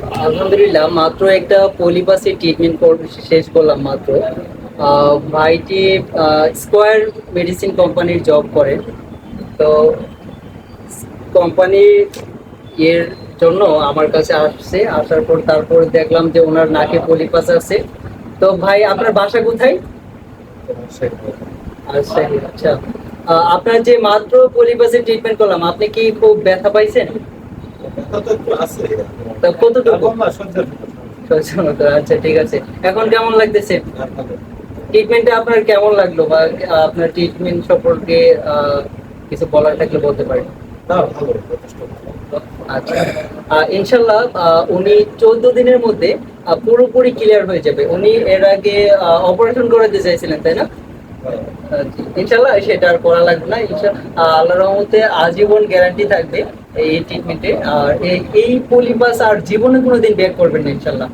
আলহামদুলিল্লাহ, মাত্র একটা পলিপাসি ট্রিটমেন্ট শেষ করলাম মাত্র। ভাইটি স্কোয়ার মেডিসিন কোম্পানির জব করে। তো কোম্পানির এর জন্য আমার কাছে আসছে, আসার পর তারপর দেখলাম যে ওনার নাকে পলিপাস আছে। তো ভাই, আপনার বাসা কোথায়? আচ্ছা আপনার যে মাত্র পলিপাসের ট্রিটমেন্ট করলাম, আপনি কি খুব ব্যথা পাইছেন? কতটুকু? আচ্ছা ঠিক আছে। এখন কেমন লাগতেছে? ট্রিটমেন্টে আপনার কেমন লাগল বা আপনার ট্রিটমেন্ট সম্পর্কে কিছু বলার থাকলে বলতে পারেন? আচ্ছা। ইনশাল্লাহ উনি চোদ্দ দিনের মধ্যে পুরোপুরি ক্লিয়ার হয়ে যাবে। উনি এর আগে অপারেশন করাতে চাইছিলেন তাই না? আহ, ইনশাল্লাহ সেটা আর করা লাগবে না। ইনশা- আহ, আল্লাহ রহমতে আজীবন গ্যারান্টি থাকবে। এই ট্রিটমেন্টে আর এই- পলিপাস আর জীবনে কোনোদিন ব্যাক করবেন না ইনশাল্লাহ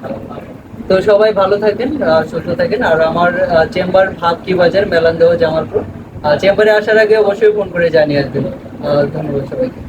তো সবাই ভালো থাকেন সুস্থ থাকেন। আর আমার চেম্বার ভাবকি বাজার মেলান্দেহ জামালপুর। চেম্বারে আসার আগে অবশ্যই ফোন করে জানিয়ে আসবেন। ধন্যবাদ সবাইকে।